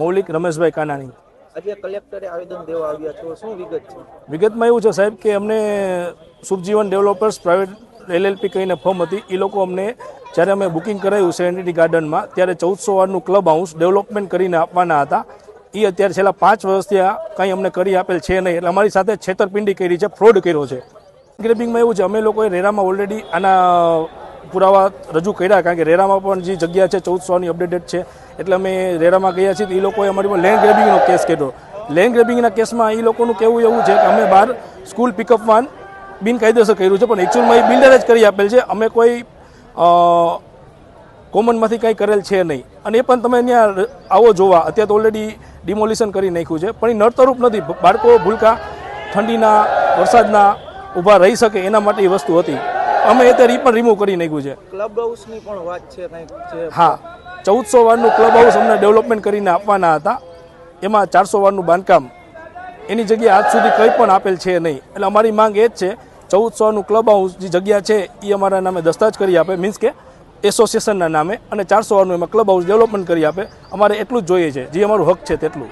મૌલિક રમેશભાઈ કાનાણી. આજે કલેક્ટરે આવેદન દેવા આવ્યા છો. શું વિગત છે? વિગતમાં એવું છે સાહેબ કે અમને શુભજીવન ડેવલપર્સ પ્રાઇવેટ એલએલપી કહીને ફોર્મ હતી. એ લોકો અમને જ્યારે અમે બુકિંગ કરાયું સેરેનિટી ગાર્ડનમાં ત્યારે ચૌદસો વારનું ક્લબ હાઉસ ડેવલપમેન્ટ કરીને આપવાના હતા. એ અત્યારે છેલ્લા પાંચ વર્ષથી આ કંઈ અમને કરી આપેલ છે નહીં. એટલે અમારી સાથે છેતરપિંડી કરી છે ફ્રોડ કર્યો છે. ગ્રેબિંગમાં એવું છે અમે લોકોએ રેરામાં ઓલરેડી આના પુરાવા રજૂ કર્યા, કારણ કે રેરામાં પણ જે જગ્યા છે, ચૌદસોની અપડેટેડ છે, એટલે અમે રેરામાં ગયા છીએ, તો એ લોકોએ અમારી પર લેન્ડ ગ્રેબિંગનો કેસ કર્યો. લેન્ડ ગ્રેબિંગના કેસમાં એ લોકોનું કહેવું એવું છે કે અમે બહાર સ્કૂલ પિકઅપ બિનકાયદેસર કર્યું છે, પણ એકચ્યુઅલમાં એ બિલ્ડરે જ કરી આપેલ છે. અમે કોઈ કોમનમાંથી કંઈ કરેલ છે નહીં. અને એ પણ તમે ત્યાં આવો જોવા. અત્યારે તો ઓલરેડી ડિમોલિશન કરી નાખ્યું છે, પણ એ નડતરૂપ નથી. બાળકો ભૂલકા ઠંડીના, વરસાદના ઊભા રહી શકે એના માટે એ વસ્તુ હતી. અમે અત્યારે એ પણ રિમૂવ કરી નાખ્યું છે. ક્લબ હાઉસની પણ વાત છે કંઈક હા ચૌદસો વારનું ક્લબ હાઉસ અમને ડેવલપમેન્ટ કરીને આપવાના હતા. એમાં ચારસો વારનું બાંધકામ. એની જગ્યાએ આજ સુધી કંઈ પણ આપેલ છે નહીં. એટલે અમારી માંગ એ જ છે ચૌદસો વારનું ક્લબ હાઉસ જે જગ્યા છે એ અમારા નામે દસ્તાવેજ કરી આપે મીન્સ કે એસોસિએશનના નામે અને ચારસો વારનું એમાં ક્લબ હાઉસ ડેવલપમેન્ટ કરી આપે. અમારે એટલું જ જોઈએ છે. જે અમારું હક છે તેટલું.